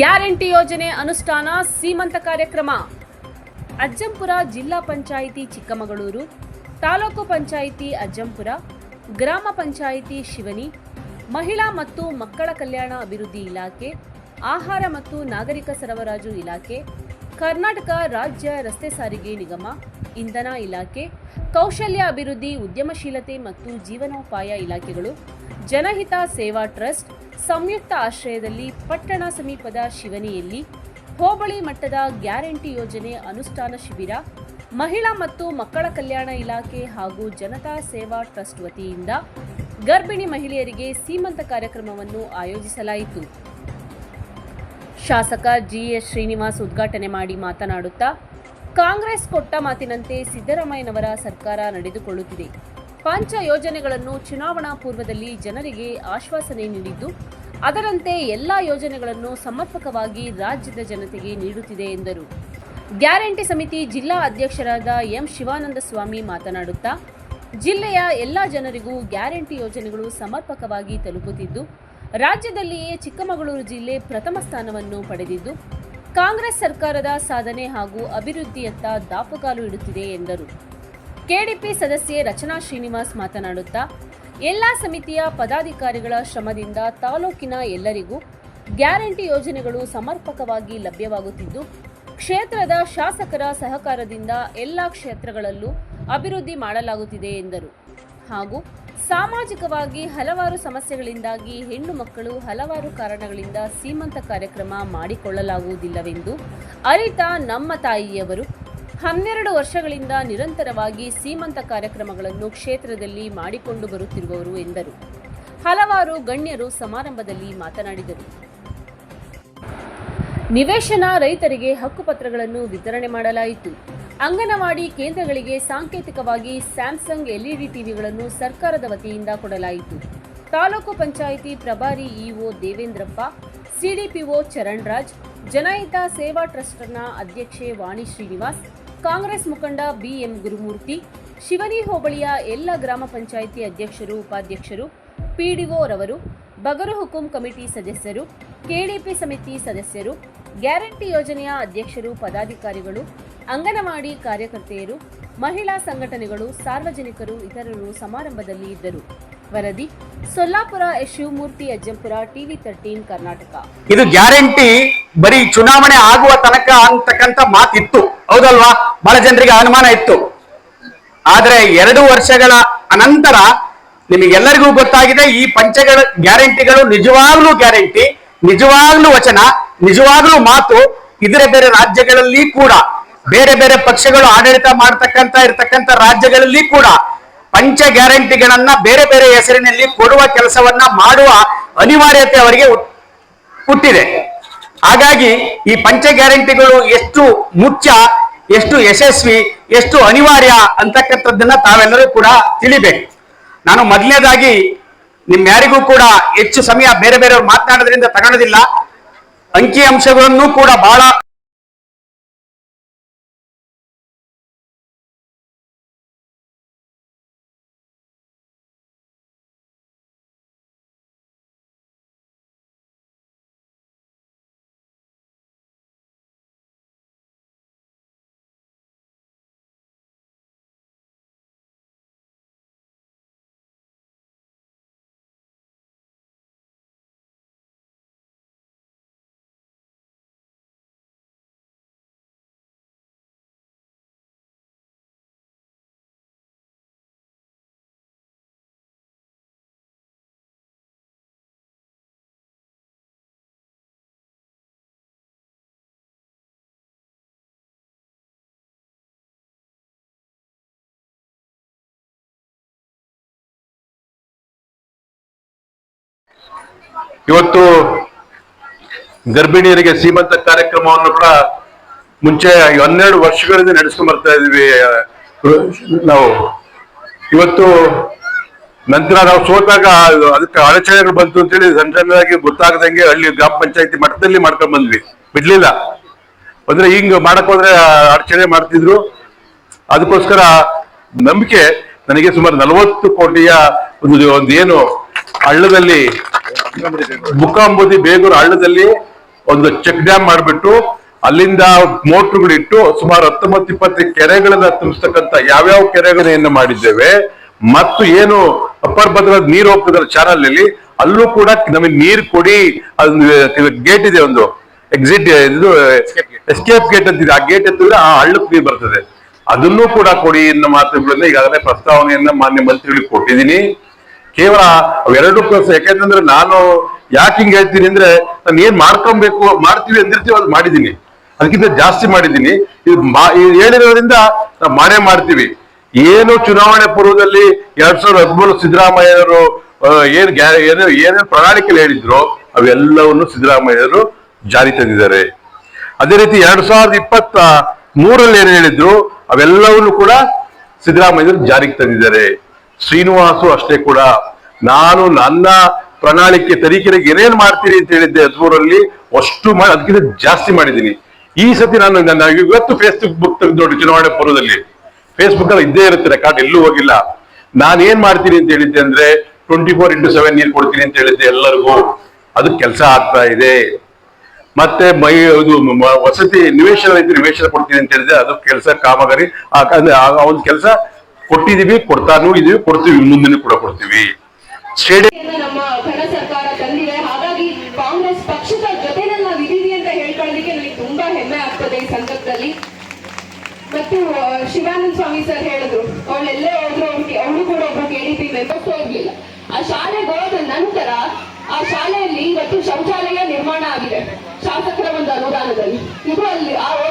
Guarantee ಯೋಜನೆ ಅನುಷ್ಠಾನ, ಸೀಮಂತ ಕಾರ್ಯಕ್ರಮ. ಅಜ್ಜಂಪುರ ಜಿಲ್ಲಾ ಪಂಚಾಯಿತಿ ಚಿಕ್ಕಮಗಳೂರು, ತಾಲೂಕು ಪಂಚಾಯಿತಿ ಅಜ್ಜಂಪುರ, ಗ್ರಾಮ ಪಂಚಾಯಿತಿ ಶಿವನಿ, ಮಹಿಳಾ ಮತ್ತು ಮಕ್ಕಳ ಕಲ್ಯಾಣ ಅಭಿವೃದ್ಧಿ ಇಲಾಖೆ, ಆಹಾರ ಮತ್ತು ನಾಗರಿಕ ಸರಬರಾಜು ಇಲಾಖೆ, ಕರ್ನಾಟಕ ರಾಜ್ಯ ರಸ್ತೆ ಸಾರಿಗೆ ನಿಗಮ, ಇಂಧನ ಇಲಾಖೆ, ಕೌಶಲ್ಯ ಅಭಿವೃದ್ಧಿ, ಉದ್ಯಮಶೀಲತೆ ಮತ್ತು ಜೀವನೋಪಾಯ ಇಲಾಖೆಗಳು ಜನಹಿತ ಸೇವಾ ಟ್ರಸ್ಟ್ ಸಂಯುಕ್ತ ಆಶ್ರಯದಲ್ಲಿ ಪಟ್ಟಣ ಸಮೀಪದ ಶಿವನಿಯಲ್ಲಿ ಹೋಬಳಿ ಮಟ್ಟದ ಗ್ಯಾರಂಟಿ ಯೋಜನೆ ಅನುಷ್ಠಾನ ಶಿಬಿರ, ಮಹಿಳಾ ಮತ್ತು ಮಕ್ಕಳ ಕಲ್ಯಾಣ ಇಲಾಖೆ ಹಾಗೂ ಜನತಾ ಸೇವಾ ಟ್ರಸ್ಟ್ ವತಿಯಿಂದ ಗರ್ಭಿಣಿ ಮಹಿಳೆಯರಿಗೆ ಸೀಮಂತ ಕಾರ್ಯಕ್ರಮವನ್ನು ಆಯೋಜಿಸಲಾಯಿತು. ಶಾಸಕ ಜಿಎಸ್ ಶ್ರೀನಿವಾಸ್ ಉದ್ಘಾಟನೆ ಮಾಡಿ ಮಾತನಾಡುತ್ತಾ, ಕಾಂಗ್ರೆಸ್ ಕೊಟ್ಟ ಮಾತಿನಂತೆ ಸಿದ್ದರಾಮಯ್ಯನವರ ಸರ್ಕಾರ ನಡೆದುಕೊಳ್ಳುತ್ತಿದೆ. ಪಂಚ ಯೋಜನೆಗಳನ್ನು ಚುನಾವಣಾ ಪೂರ್ವದಲ್ಲಿ ಜನರಿಗೆ ಆಶ್ವಾಸನೆ ನೀಡಿದ್ದು, ಅದರಂತೆ ಎಲ್ಲ ಯೋಜನೆಗಳನ್ನು ಸಮರ್ಪಕವಾಗಿ ರಾಜ್ಯದ ಜನತೆಗೆ ನೀಡುತ್ತಿದೆ ಎಂದರು. ಗ್ಯಾರಂಟಿ ಸಮಿತಿ ಜಿಲ್ಲಾ ಅಧ್ಯಕ್ಷರಾದ ಎಂ ಶಿವಾನಂದ ಸ್ವಾಮಿ ಮಾತನಾಡುತ್ತಾ, ಜಿಲ್ಲೆಯ ಎಲ್ಲ ಜನರಿಗೂ ಗ್ಯಾರಂಟಿ ಯೋಜನೆಗಳು ಸಮರ್ಪಕವಾಗಿ ತಲುಪುತ್ತಿದ್ದು, ರಾಜ್ಯದಲ್ಲಿಯೇ ಚಿಕ್ಕಮಗಳೂರು ಜಿಲ್ಲೆ ಪ್ರಥಮ ಸ್ಥಾನವನ್ನು ಪಡೆದಿದ್ದು, ಕಾಂಗ್ರೆಸ್ ಸರ್ಕಾರದ ಸಾಧನೆ ಹಾಗೂ ಅಭಿವೃದ್ಧಿಯತ್ತ ದಾಪುಗಾಲು ಇಡುತ್ತಿದೆ ಎಂದರು. ಕೆಡಿಪಿ ಸದಸ್ಯೆ ರಚನಾ ಶ್ರೀನಿವಾಸ್ ಮಾತನಾಡುತ್ತಾ, ಎಲ್ಲ ಸಮಿತಿಯ ಪದಾಧಿಕಾರಿಗಳ ಶ್ರಮದಿಂದ ತಾಲೂಕಿನ ಎಲ್ಲರಿಗೂ ಗ್ಯಾರಂಟಿ ಯೋಜನೆಗಳು ಸಮರ್ಪಕವಾಗಿ ಲಭ್ಯವಾಗುತ್ತಿದ್ದು, ಕ್ಷೇತ್ರದ ಶಾಸಕರ ಸಹಕಾರದಿಂದ ಎಲ್ಲ ಕ್ಷೇತ್ರಗಳಲ್ಲೂ ಅಭಿವೃದ್ಧಿ ಮಾಡಲಾಗುತ್ತಿದೆ ಎಂದರು. ಹಾಗೂ ಸಾಮಾಜಿಕವಾಗಿ ಹಲವಾರು ಸಮಸ್ಯೆಗಳಿಂದಾಗಿ ಹೆಣ್ಣು ಮಕ್ಕಳು ಹಲವಾರು ಕಾರಣಗಳಿಂದ ಸೀಮಂತ ಕಾರ್ಯಕ್ರಮ ಮಾಡಿಕೊಳ್ಳಲಾಗುವುದಿಲ್ಲವೆಂದು ಅರಿತ ನಮ್ಮ ತಾಯಿಯವರು ಹನ್ನೆರಡು ವರ್ಷಗಳಿಂದ ನಿರಂತರವಾಗಿ ಸೀಮಂತ ಕಾರ್ಯಕ್ರಮಗಳನ್ನು ಕ್ಷೇತ್ರದಲ್ಲಿ ಮಾಡಿಕೊಂಡು ಬರುತ್ತಿರುವವರು ಎಂದರು. ಹಲವಾರು ಗಣ್ಯರು ಸಮಾರಂಭದಲ್ಲಿ ಮಾತನಾಡಿದರು. ನಿವೇಶನ ರೈತರಿಗೆ ಹಕ್ಕುಪತ್ರಗಳನ್ನು ವಿತರಣೆ ಮಾಡಲಾಯಿತು. ಅಂಗನವಾಡಿ ಕೇಂದ್ರಗಳಿಗೆ ಸಾಂಕೇತಿಕವಾಗಿ ಸ್ಯಾಮ್ಸಂಗ್ ಎಲ್ಇಡಿ ಟಿವಿಗಳನ್ನು ಸರ್ಕಾರದ ವತಿಯಿಂದ ಕೊಡಲಾಯಿತು. ತಾಲೂಕು ಪಂಚಾಯಿತಿ ಪ್ರಭಾರಿ ಇಒ ದೇವೇಂದ್ರಪ್ಪ, ಸಿಡಿಪಿಒ ಚರಣ್ರಾಜ್ ಜನಹಿತ ಸೇವಾ ಟ್ರಸ್ಟ್ನ ಅಧ್ಯಕ್ಷೆ ವಾಣಿ ಶ್ರೀನಿವಾಸ್ ಕಾಂಗ್ರೆಸ್ ಮುಖಂಡ ಬಿಎಂ ಗುರುಮೂರ್ತಿ, ಶಿವನಿ ಹೋಬಳಿಯ ಎಲ್ಲ ಗ್ರಾಮ ಪಂಚಾಯಿತಿ ಅಧ್ಯಕ್ಷರು, ಉಪಾಧ್ಯಕ್ಷರು ಪಿಡಿಒರವರು ಬಗರು ಹುಕುಂ ಕಮಿಟಿ ಸದಸ್ಯರು, ಕೆಡಿಪಿ ಸಮಿತಿ ಸದಸ್ಯರು, ಗ್ಯಾರಂಟಿ ಯೋಜನೆಯ ಅಧ್ಯಕ್ಷರು, ಪದಾಧಿಕಾರಿಗಳು, ಅಂಗನವಾಡಿ ಕಾರ್ಯಕರ್ತೆಯರು, ಮಹಿಳಾ ಸಂಘಟನೆಗಳು, ಸಾರ್ವಜನಿಕರು, ಇತರರು ಸಮಾರಂಭದಲ್ಲಿ ಇದ್ದರು. ವರದಿ, Sollapura S Shivamurthy Ajjampura, TV thirteen Karnataka. ಇದು ಗ್ಯಾರಂಟಿ ಬರೀ ಚುನಾವಣೆ ಆಗುವ ತನಕ ಅಂತಕ್ಕಂತ ಮಾತಿತ್ತು. ಹೌದಲ್ವಾ? ಬಹಳ ಜನರಿಗೆ ಅನುಮಾನ ಇತ್ತು. ಆದ್ರೆ ಎರಡು ವರ್ಷಗಳ ಅನಂತರ ನಿಮಗೆಲ್ಲರಿಗೂ ಗೊತ್ತಾಗಿದೆ, ಈ ಪಂಚಗಳ ಗ್ಯಾರಂಟಿಗಳು ನಿಜವಾಗ್ಲೂ ಗ್ಯಾರಂಟಿ, ನಿಜವಾಗ್ಲೂ ವಚನ, ನಿಜವಾಗ್ಲೂ ಮಾತು ಇದರ ಬೇರೆ ರಾಜ್ಯಗಳಲ್ಲಿ ಕೂಡ, ಬೇರೆ ಬೇರೆ ಪಕ್ಷಗಳು ಆಡಳಿತ ಮಾಡ್ತಕ್ಕಂತ ಇರ್ತಕ್ಕಂಥ ರಾಜ್ಯಗಳಲ್ಲಿ ಕೂಡ ಪಂಚ ಗ್ಯಾರಂಟಿಗಳನ್ನ ಬೇರೆ ಬೇರೆ ಹೆಸರಿನಲ್ಲಿ ಕೊಡುವ ಕೆಲಸವನ್ನ ಮಾಡುವ ಅನಿವಾರ್ಯತೆ ಅವರಿಗೆ ಹುಟ್ಟಿದೆ. ಹಾಗಾಗಿ ಈ ಪಂಚ ಗ್ಯಾರಂಟಿಗಳು ಎಷ್ಟು ಮುಖ್ಯ, ಎಷ್ಟು ಯಶಸ್ವಿ, ಎಷ್ಟು ಅನಿವಾರ್ಯ ಅಂತಕ್ಕಂಥದ್ದನ್ನ ತಾವೆಲ್ಲರೂ ಕೂಡ ತಿಳಿಬೇಕು. ನಾನು ಮೊದಲನೇದಾಗಿ ನಿಮ್ಯಾರಿಗೂ ಕೂಡ ಹೆಚ್ಚು ಸಮಯ ಬೇರೆ ಬೇರೆಯವ್ರು ಮಾತನಾಡೋದ್ರಿಂದ ತಗೊಳ್ಳೋದಿಲ್ಲ ಅಂಕಿ ಅಂಶಗಳನ್ನು ಕೂಡ ಬಹಳ ಇವತ್ತು ಗರ್ಭಿಣಿಯರಿಗೆ ಸೀಮಂತ ಕಾರ್ಯಕ್ರಮವನ್ನು ಕೂಡ ಮುಂಚೆ ಹನ್ನೆರಡು ವರ್ಷಗಳಿಂದ ನಡೆಸ್ಕೊಂಡು ಬರ್ತಾ ಇದೀವಿ ನಾವು. ಇವತ್ತು ನಂತರ ನಾವು ಸೋತಾಗ ಅದು ಅದಕ್ಕೆ ಅಡಚಣೆಗಳು ಬಂತು ಅಂತೇಳಿ ಹೇಳಿ ಸಣ್ಣದಾಗಿ ಗೊತ್ತಾಗದಂಗೆ ಹಳ್ಳಿ ಗ್ರಾಮ ಪಂಚಾಯತಿ ಮಟ್ಟದಲ್ಲಿ ಮಾಡ್ಕೊಂಡ್ ಬಂದ್ವಿ. ಬಿಡ್ಲಿಲ್ಲ. ಅಂದ್ರೆ ಹಿಂಗ್ ಮಾಡಕ್ ಹೋದ್ರೆ ಅಡಚಣೆ ಮಾಡ್ತಿದ್ರು. ಅದಕ್ಕೋಸ್ಕರ ನಂಬಿಕೆ ನನಗೆ ಸುಮಾರು ನಲವತ್ತು ಕೋಟಿಯ ಒಂದು ಒಂದು ಏನು ಹಳ್ಳದಲ್ಲಿ ಮುಖಾಂಬುದಿ ಬೇಗೂರು ಹಳ್ಳದಲ್ಲಿ ಒಂದು ಚೆಕ್ ಡ್ಯಾಮ್ ಮಾಡಿಬಿಟ್ಟು ಅಲ್ಲಿಂದ ಮೋಟ್ರುಗಳಿಟ್ಟು ಸುಮಾರು ಹತ್ತೊಂಬತ್ತು ಇಪ್ಪತ್ತು ಕೆರೆಗಳನ್ನ ತುಂಬಿಸ್ತಕ್ಕಂಥ ಯಾವ್ಯಾವ ಕೆರೆಗಳನ್ನ ಮಾಡಿದ್ದೇವೆ. ಮತ್ತು ಏನು ಅಪ್ಪರ್ ಭದ್ರದ ನೀರು ಹೋಗ್ತದಲ್ಲ ಚಾನಲ್ ಅಲ್ಲಿ ಅಲ್ಲೂ ಕೂಡ ನಮಗೆ ನೀರು ಕೊಡಿ ಗೇಟ್ ಇದೆ ಒಂದು ಎಕ್ಸಿಟ್ ಇದು ಎಸ್ಕೇಪ್ ಗೇಟ್ ಅಂತಿದೆ. ಆ ಗೇಟ್ ಎತ್ತಿದ್ರೆ ಆ ಹಳ್ಳಕ್ಕೆ ನೀರು ಬರ್ತದೆ. ಅದನ್ನೂ ಕೂಡ ಕೊಡಿ ಅನ್ನೋ ಮಾತುಗಳನ್ನ ಈಗಾಗಲೇ ಪ್ರಸ್ತಾವನೆಯನ್ನ ಮಾನ್ಯ ಮಂತ್ರಿಗಳಿಗೆ ಕೊಟ್ಟಿದ್ದೀನಿ. ಕೇವಲ ಅವೆರಡು ಯಾಕೆಂತಂದ್ರೆ ನಾನು ಯಾಕೆ ಹಿಂಗ್ ಹೇಳ್ತೀನಿ ಅಂದ್ರೆ ನಾನು ಏನ್ ಮಾಡ್ಕೊಬೇಕು, ಮಾಡ್ತೀವಿ ಅಂದಿರ್ತೀವಿ, ಅದು ಮಾಡಿದ್ದೀನಿ. ಅದಕ್ಕಿಂತ ಜಾಸ್ತಿ ಮಾಡಿದ್ದೀನಿ. ಇದು ಹೇಳಿರೋದ್ರಿಂದ ನಾವು ಮಾಡೇ ಮಾಡ್ತೀವಿ. ಏನು ಚುನಾವಣೆ ಪೂರ್ವದಲ್ಲಿ ಎರಡ್ ಸಾವಿರದ ಹದಿಮೂರು ಸಿದ್ದರಾಮಯ್ಯರು ಏನ್ ಏನು, ಏನೇನು ಪ್ರಣಾಳಿಕೆ ಹೇಳಿದ್ರು ಅವೆಲ್ಲವನ್ನು ಸಿದ್ದರಾಮಯ್ಯರು ಜಾರಿ ತಂದಿದ್ದಾರೆ. ಅದೇ ರೀತಿ ಎರಡ್ ಸಾವಿರದ ಇಪ್ಪತ್ತ ಮೂರಲ್ಲಿ ಏನು ಹೇಳಿದ್ರು, ಅವೆಲ್ಲವನ್ನು ಕೂಡ ಸಿದ್ದರಾಮಯ್ಯರು ಜಾರಿಗೆ ತಂದಿದ್ದಾರೆ. ಶ್ರೀನಿವಾಸು ಅಷ್ಟೇ ಕೂಡ. ನಾನು ನನ್ನ ಪ್ರಣಾಳಿಕೆ ತರೀಕೆರೆಗೆ ಏನೇನ್ ಮಾಡ್ತೀನಿ ಅಂತ ಹೇಳಿದ್ದೆ ಹದಿಮೂರಲ್ಲಿ ಅಷ್ಟು ಮಾಡಿ ಅದಕ್ಕಿಂತ ಜಾಸ್ತಿ ಮಾಡಿದ್ದೀನಿ. ಈ ಸತಿ ನಾನು ನನ್ನ ಇವತ್ತು ಫೇಸ್ಬುಕ್ ಬುಕ್ ತೆಗೆದು ನೋಡಿ, ಚುನಾವಣೆ ಪೂರ್ವದಲ್ಲಿ. ಫೇಸ್ಬುಕ್ ಅಲ್ಲಿ ಇದ್ದೇ ಇರುತ್ತೆ ರೆಕಾರ್ಡ್ ಎಲ್ಲೂ ಹೋಗಿಲ್ಲ. ನಾನು ಏನ್ ಮಾಡ್ತೀನಿ ಅಂತ ಹೇಳಿದ್ದೆ ಅಂದ್ರೆ ಟ್ವೆಂಟಿ ಫೋರ್ ಇಂಟು ಸೆವೆನ್ ನೀರು ಕೊಡ್ತೀನಿ ಅಂತ ಹೇಳಿದ್ದೆ ಎಲ್ಲರಿಗೂ. ಅದು ಕೆಲಸ ಆಗ್ತಾ ಇದೆ. ಮತ್ತೆ ಮೈ, ಇದು ವಸತಿ ನಿವೇಶನ ಐತಿ ನಿವೇಶನ ಕೊಡ್ತೀನಿ ಅಂತ ಹೇಳಿದ್ರೆ ಅದು ಕೆಲಸ ಕಾಮಗಾರಿ. ಆ ಆ ಒಂದು ಕೆಲಸ ಕೊಟ್ಟಿದೀವಿ ಕೊಡ್ತಾನೂ ಇದೀವಿ ಕೊಡ್ತೀವಿ, ಮುಂದಿನ ಕೂಡ ಕೊಡ್ತೀವಿ. ಸ್ಟೇಡಿಯಂ ನಮ್ಮ ಕನ್ನಡ ಸರ್ಕಾರ ತಂದಿದೆ. ಹಾಗಾಗಿ ಕಾಂಗ್ರೆಸ್ ಪಕ್ಷದ ಜೊತೆನಲ್ಲಿ ನಾವು ಇದೀವಿ ಅಂತ ಹೇಳ್ಕೊಳ್ಳೋದಕ್ಕೆ ನನಗೆ ತುಂಬಾ ಹೆಮ್ಮೆ ಆಗ್ತದೆ ಈ ಸಂದರ್ಭದಲ್ಲಿ. ಮತ್ತು ಶಿವಾನಂದ ಸ್ವಾಮಿ ಸರ್ ಹೇಳಿದ್ರು ಅವಳೆಲ್ಲೇ ಹೋದ್ರು ಅವ್ರಿಗೆ ಅವಳು ಕೂಡ ಒಬ್ಬ ಕೆಡಿಪಿ ಮೆಂಬರ್ಸ್ ಹೋಗ್ಲಿಲ್ಲ. ಆ ಶಾಲೆಗೆ ಹೋದ ನಂತರ, ಆ ಶಾಲೆಯಲ್ಲಿ ಇವತ್ತು ಶೌಚಾಲಯ ನಿರ್ಮಾಣ ಆಗಿದೆ. ಶಾಸಕರ ಒಂದು ಅನುದಾನದಲ್ಲಿ. ಇದು ಅಲ್ಲಿ ಆ